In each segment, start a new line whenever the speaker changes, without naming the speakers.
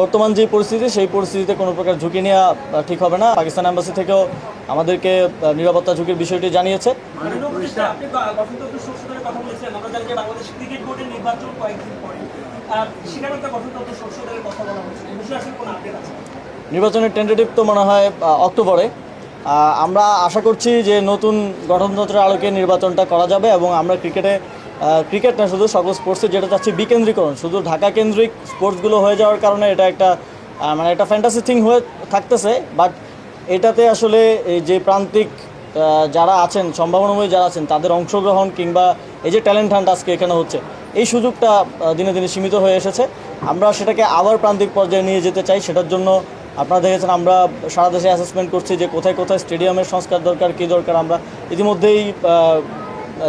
বর্তমান যে পরিস্থিতি, সেই পরিস্থিতিতে কোনো প্রকার ঝুঁকি নেওয়া ঠিক হবে না। পাকিস্তান এম্বাসি থেকেও আমাদেরকে নিরাপত্তা ঝুঁকির বিষয়টি জানিয়েছে। নির্বাচনের টেন্টেটিভ তো মনে হয় অক্টোবরে। আমরা আশা করছি যে নতুন গঠনতন্ত্রের আলোকে নির্বাচনটা করা যাবে এবং আমরা ক্রিকেটে ক্রিকেট না, শুধু সকল স্পোর্টসে যেটা চাচ্ছি বিকেন্দ্রীকরণ। শুধু ঢাকা কেন্দ্রিক স্পোর্টসগুলো হয়ে যাওয়ার কারণে এটা একটা মানে একটা ফ্যান্টাসি থিং হয়ে থাকতেছে বাট এটাতে আসলে যে প্রান্তিক যারা আছেন, সম্ভাবনাময়ী যারা আছেন, তাদের অংশগ্রহণ কিংবা এই যে ট্যালেন্ট হান্ট আজকে এখানে হচ্ছে, এই সুযোগটা দিনে দিনে সীমিত হয়ে এসেছে। আমরা সেটাকে আবার প্রান্তিক পর্যায়ে নিয়ে যেতে চাই, সেটার জন্য আপনারা দেখেছেন আমরা সারা দেশে অ্যাসেসমেন্ট করছি যে কোথায় কোথায় স্টেডিয়ামের সংস্কার দরকার, কী দরকার, আমরা ইতিমধ্যেই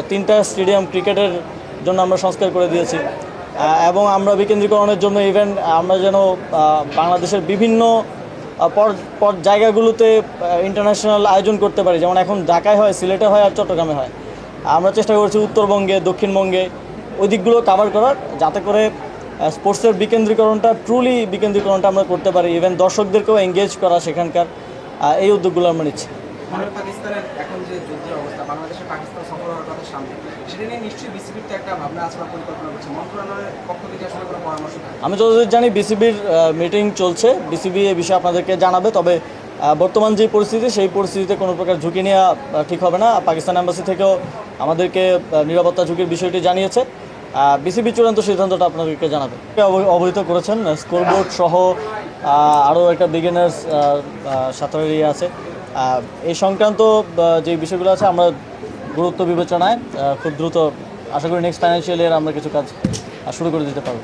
তিনটা স্টেডিয়াম ক্রিকেটের জন্য আমরা সংস্কার করে দিয়েছি। এবং আমরা বিকেন্দ্রীকরণের জন্য ইভেন আমরা যেন বাংলাদেশের বিভিন্ন পর জায়গাগুলোতে ইন্টারন্যাশনাল আয়োজন করতে পারি। যেমন এখন ঢাকায় হয়, সিলেটে হয় আর চট্টগ্রামে হয়। আমরা চেষ্টা করছি উত্তরবঙ্গে, দক্ষিণবঙ্গে ওই দিকগুলো কাভার করার, যাতে করে স্পোর্টসের বিকেন্দ্রীকরণটা ট্রুলি বিকেন্দ্রীকরণটা আমরা করতে পারি। ইভেন দর্শকদেরকেও এঙ্গেজ করা সেখানকার এই উদ্যোগগুলো আমরা নিচ্ছি।
পাকিস্তানের এখন যে যুদ্ধের অবস্থা বাংলাদেশে পাকিস্তান
আমি যতদূর জানি বিসিবির মিটিং চলছে। বিসিবি এ বিষয়ে আপনাদেরকে জানাবে, তবে বর্তমান যে পরিস্থিতি, সেই পরিস্থিতিতে কোনো প্রকার ঝুঁকি নেওয়া ঠিক হবে না। পাকিস্তান এম্বাসি থেকেও আমাদেরকে নিরাপত্তা ঝুঁকির বিষয়টি জানিয়েছে। বিসিবি চূড়ান্ত সিদ্ধান্তটা আপনাদেরকে জানাবে। অব- অবহিত করেছেন স্কোরবোর্ড সহ আরও একটা বিগিনার্স সাঁতারের ইয়ে আছে। এই সংক্রান্ত যে বিষয়গুলো আছে, আমরা গুরুত্ব বিবেচনায় খুব দ্রুত আশা করি নেক্সট ফাইন্যান্সিয়াল ইয়ার আমরা কিছু কাজ শুরু করে দিতে পারব।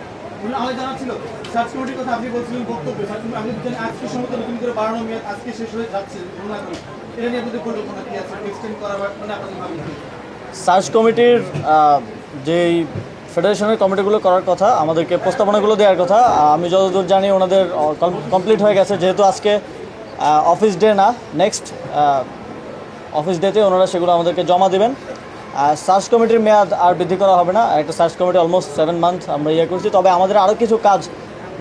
সার্চ কমিটির মানে
যেই ফেডারেশনের কমিটিগুলো করার কথা আমাদেরকে প্রস্তাবনাগুলো দেওয়ার কথা আমি যতদূর জানি ওনাদের কমপ্লিট হয়ে গেছে যেহেতু আজকে অফিস ডে না নেক্সট অফিস ডেতে ওনারা সেগুলো আমাদেরকে জমা দেবেন। আর সার্চ কমিটির মেয়াদ আর বৃদ্ধি করা হবে না। একটা search committee almost seven month আমরা ইয়ে করছি। তবে আমাদের আরও কিছু কাজ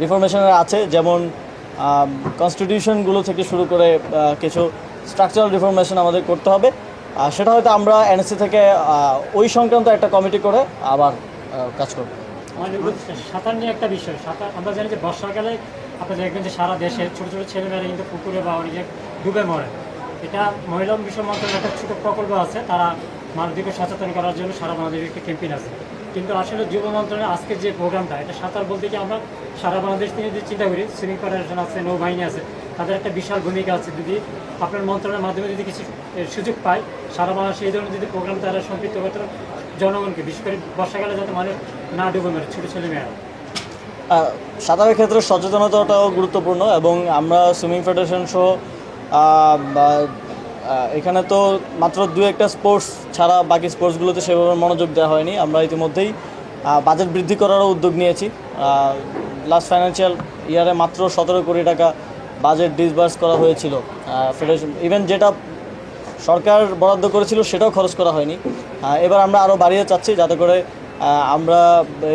রিফরমেশনের আছে, যেমন কনস্টিটিউশনগুলো থেকে শুরু করে কিছু স্ট্রাকচারাল রিফরমেশন আমাদের করতে হবে। আর সেটা হয়তো আমরা এনএসসি থেকে ওই সংক্রান্ত একটা কমিটি করে আবার কাজ করব।
সাঁতার নিয়ে একটা বিষয়। সাঁতার, আমরা জানি যে বর্ষাকালে আপনারা দেখবেন যে সারা দেশে ছোটো ছোটো ছেলেমেয়েরা কিন্তু পুকুরে বা অনেকে ডুবে মরে। এটা মহিলা বিষয় মন্ত্রণালয়ের একটা ছোটো প্রকল্প আছে তারা মানুষদেরকে সচেতন করার জন্য সারা বাংলাদেশের একটা ক্যাম্পেইন আছে। কিন্তু আসলে যুব মন্ত্রণালয়ের আজকের যে প্রোগ্রামটা এটা সাঁতার বলতে কি আমরা সারা বাংলাদেশ থেকে যদি চিন্তা করি সুইমিং ফেডারেশন আছে নৌবাহিনী আছে তাদের একটা বিশাল ভূমিকা আছে। যদি আপনার মন্ত্রণালয়ের মাধ্যমে যদি কিছু সুযোগ পায় সারা বাংলাদেশে এই ধরনের যদি প্রোগ্রাম তারা সম্পৃক্ত করতে জনগণকে বিশেষ করে বর্ষাকালে যাতে মানুষ না ডুবে মরে ছোটো ছেলেমেয়েরা
আহ, সাঁতারের ক্ষেত্রে সচেতনতাটাও গুরুত্বপূর্ণ এবং আমরা সুইমিং ফেডারেশন সহ এখানে তো মাত্র দু একটা স্পোর্টস ছাড়া বাকি স্পোর্টসগুলোতে সেভাবে মনোযোগ দেওয়া হয়নি। আমরা ইতিমধ্যেই বাজেট বৃদ্ধি করারও উদ্যোগ নিয়েছি। লাস্ট ফাইন্যান্সিয়াল ইয়ারে মাত্র সতেরো কোটি টাকা বাজেট ডিসবার্স করা হয়েছিল। ফেডারেশন ইভেন যেটা সরকার বরাদ্দ করেছিল সেটাও খরচ করা হয়নি। এবার আমরা আরও বাড়িয়ে চাচ্ছি যাতে করে আমরা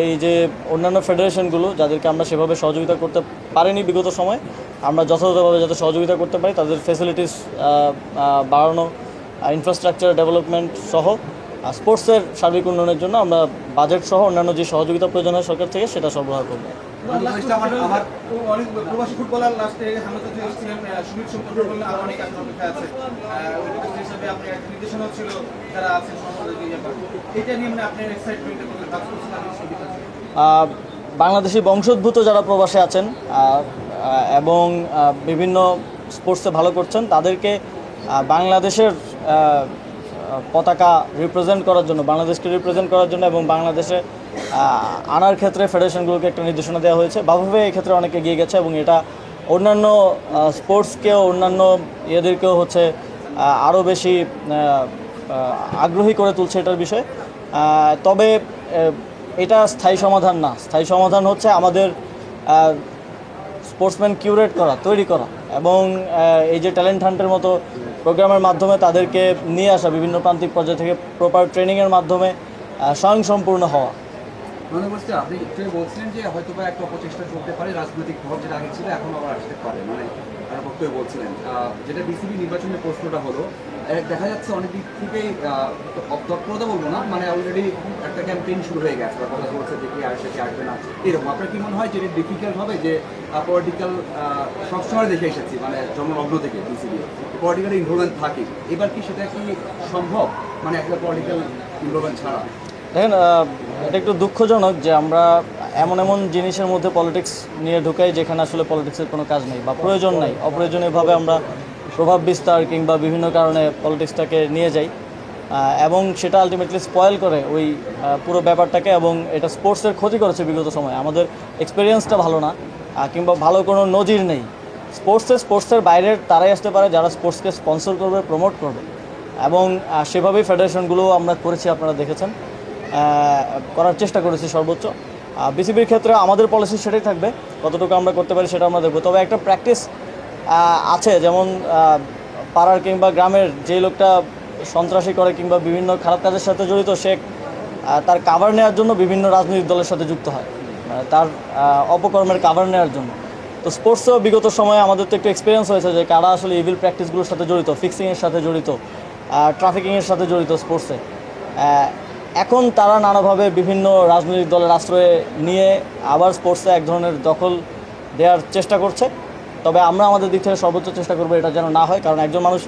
এই যে অন্যান্য ফেডারেশনগুলো যাদেরকে আমরা সেভাবে সহযোগিতা করতে পারিনি বিগত সময়, আমরা যথাযথভাবে যাতে সহযোগিতা করতে পারি, তাদের ফেসিলিটিস বাড়ানো ইনফ্রাস্ট্রাকচার ডেভেলপমেন্ট সহ স্পোর্টসের সার্বিক উন্নয়নের জন্য আমরা বাজেট সহ অন্যান্য যে সহযোগিতা প্রয়োজন হয় সরকার থেকে সেটা সরবরাহ করব।
মানে
বাংলাদেশি বংশোদ্ভূত যারা প্রবাসে আছেন এবং বিভিন্ন স্পোর্টসে ভালো করছেন তাদেরকে বাংলাদেশের পতাকা রিপ্রেজেন্ট করার জন্য, বাংলাদেশকে রিপ্রেজেন্ট করার জন্য এবং বাংলাদেশে আনার ক্ষেত্রে ফেডারেশনগুলোকে একটা নির্দেশনা দেওয়া হয়েছে। বাফুফে এই ক্ষেত্রে অনেক এগিয়ে গেছে এবং এটা অন্যান্য স্পোর্টসকেও অন্যান্য ইয়েদেরকেও হচ্ছে আরও বেশি আগ্রহী করে তুলছে এটার বিষয়ে। তবে এটা স্থায়ী সমাধান না। স্থায়ী সমাধান হচ্ছে আমাদের স্পোর্টসম্যান কিউরেট করা, তৈরি করা এবং এই যে ট্যালেন্ট হান্টের মতো প্রোগ্রামের মাধ্যমে তাদেরকে নিয়ে আসা বিভিন্ন প্রান্তিক পর্যায় থেকে প্রপার ট্রেনিংয়ের মাধ্যমে স্বয়ংসম্পূর্ণ হওয়া।
মানে বলছে, আপনি একটু বলছিলেন যে হয়তো বা একটা অপচেষ্টা চলতে পারে, রাজনৈতিক ভোট যেটা আগে ছিল, এখন আবার আসতে পারে মানে তার বক্তব্য বলছিলেন। যেটা বিসিবি নির্বাচনের প্রশ্নটা হলো দেখা যাচ্ছে অনেক দিক থেকেই তৎপরতা বলব না মানে অলরেডি একটা ক্যাম্পেইন শুরু হয়ে গেছে, বা কথা বলছে যে কি আসবে কি আসবে না। এরকম, আপনার কি মনে হয় যে এটা ডিফিকাল্ট হবে, যে পলিটিক্যাল সবসময় দেখে এসেছি মানে জন্মলগ্ন থেকে বিসিবি? পলিটিক্যাল ইনভলভমেন্ট থাকে। এবার কি সেটা কি সম্ভব? মানে একটা পলিটিক্যাল ইনভলভমেন্ট ছাড়া।
দেখেন এটা একটু দুঃখজনক যে আমরা এমন এমন জিনিসের মধ্যে পলিটিক্স নিয়ে ঢুকাই যেখানে আসলে পলিটিক্সের কোনো কাজ নেই বা প্রয়োজন নাই। অপ্রয়োজনীয়ভাবে আমরা প্রভাব বিস্তার কিংবা বিভিন্ন কারণে পলিটিক্সটাকে নিয়ে যাই এবং সেটা আলটিমেটলি স্পয়েল করে ওই পুরো ব্যাপারটাকে এবং এটা স্পোর্টসের ক্ষতি করেছে বিগত সময়ে। আমাদের এক্সপিরিয়েন্সটা ভালো না কিংবা ভালো কোনো নজির নেই। স্পোর্টসে স্পোর্টসের বাইরের তারাই আসতে পারে যারা স্পোর্টসকে স্পন্সর করবে প্রমোট করবে। এবং সেভাবেই ফেডারেশনগুলো আমরা করেছি, আপনারা দেখেছেন। করার চেষ্টা করেছি সর্বোচ্চ। বিসিবির ক্ষেত্রে আমাদের পলিসি সেটাই থাকবে। কতটুকু আমরা করতে পারি সেটা আমরা দেখব। তবে একটা প্র্যাকটিস আছে, যেমন পাড়ার কিংবা গ্রামের যে লোকটা সন্ত্রাসী করে কিংবা বিভিন্ন খারাপ কাজের সাথে জড়িত, সে তার কাভার নেওয়ার জন্য বিভিন্ন রাজনৈতিক দলের সাথে যুক্ত হয়। মানে তার অপকর্মের কাভার নেওয়ার জন্য। তো স্পোর্টসেও বিগত সময়ে আমাদের তো একটু এক্সপিরিয়েন্স হয়েছে যে কারা আসলে ইভিল প্র্যাকটিসগুলোর সাথে জড়িত ফিক্সিংয়ের সাথে জড়িত ট্রাফিকিংয়ের সাথে জড়িত স্পোর্টসে এখন তারা নানাভাবে বিভিন্ন রাজনৈতিক দলের আশ্রয়ে নিয়ে আবার স্পোর্টসে এক ধরনের দখল দেওয়ার চেষ্টা করছে। তবে আমরা আমাদের দিক থেকে সর্বোচ্চ চেষ্টা করব এটা যেন না হয়, কারণ একজন মানুষ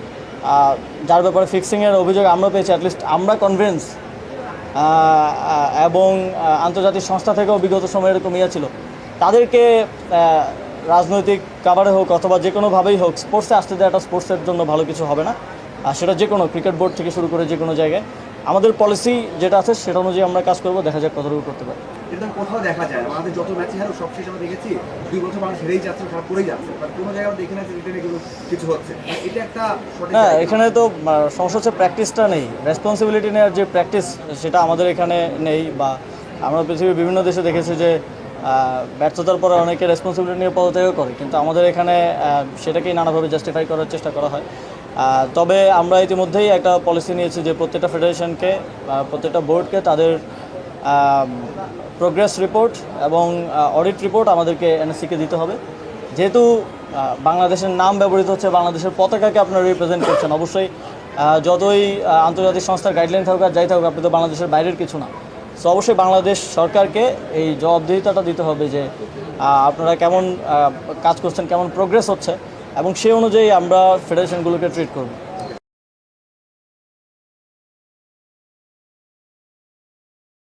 যার ব্যাপারে ফিক্সিংয়ের অভিযোগ আমরা পেয়েছি অ্যাটলিস্ট আমরা কনভিন্স এবং আন্তর্জাতিক সংস্থা থেকেও বিগত সময়ে এরকম ইয়ে ছিল। তাদেরকে রাজনৈতিক কাভারে হোক অথবা যে কোনোভাবেই হোক স্পোর্টসে আসতে দেওয়াটা স্পোর্টসের জন্য ভালো কিছু হবে না। আর সেটা যে কোনো ক্রিকেট বোর্ড থেকে শুরু করে যে কোনো জায়গায় আমাদের পলিসি যেটা আছে সেটা অনুযায়ী আমরা কাজ করব দেখা যাক কতটুকু করতে পারি।
এটা কোথাও দেখা যায় আমাদের যত ম্যাচে হারো সব আমরা দেখেছি দুই বছর মানুষ হেরেই যাচ্ছে খারাপ করেই যাচ্ছে। বাট কোনো জায়গায় দেখি না যে কিছু কিছু হচ্ছে। মানে এটা একটা
হ্যাঁ এখানে তো আহ, সমস্যা হচ্ছে প্র্যাকটিসটা নেই। রেসপন্সিবিলিটি নেওয়ার যে প্র্যাকটিস সেটা আমাদের এখানে নেই বা আমরা পৃথিবীর বিভিন্ন দেশে দেখেছি যে ব্যর্থতার পরে অনেকে রেসপন্সিবিলিটি নিয়ে পদত্যাগ করে। কিন্তু আমাদের এখানে সেটাকেই নানাভাবে জাস্টিফাই করার চেষ্টা করা হয়। তবে আমরা ইতিমধ্যেই একটা পলিসি নিয়েছি যে প্রত্যেকটা ফেডারেশনকে প্রত্যেকটা বোর্ডকে তাদের প্রোগ্রেস রিপোর্ট এবং অডিট রিপোর্ট আমাদেরকে এনএসসিকে দিতে হবে। যেহেতু বাংলাদেশের নাম ব্যবহৃত হচ্ছে, বাংলাদেশের পতাকাকে আপনারা রিপ্রেজেন্ট করছেন, অবশ্যই যতই আন্তর্জাতিক সংস্থার গাইডলাইন থাকুক আর যাই থাকুক, আপনি তো বাংলাদেশের বাইরের কিছু না। সো অবশ্যই বাংলাদেশ সরকারকে এই জবাবদিহিতাটা দিতে হবে যে আপনারা কেমন কাজ করছেন, কেমন প্রোগ্রেস হচ্ছে। এবং সে অনুযায়ী আমরা ফেডারেশনগুলোকে ট্রিট করব।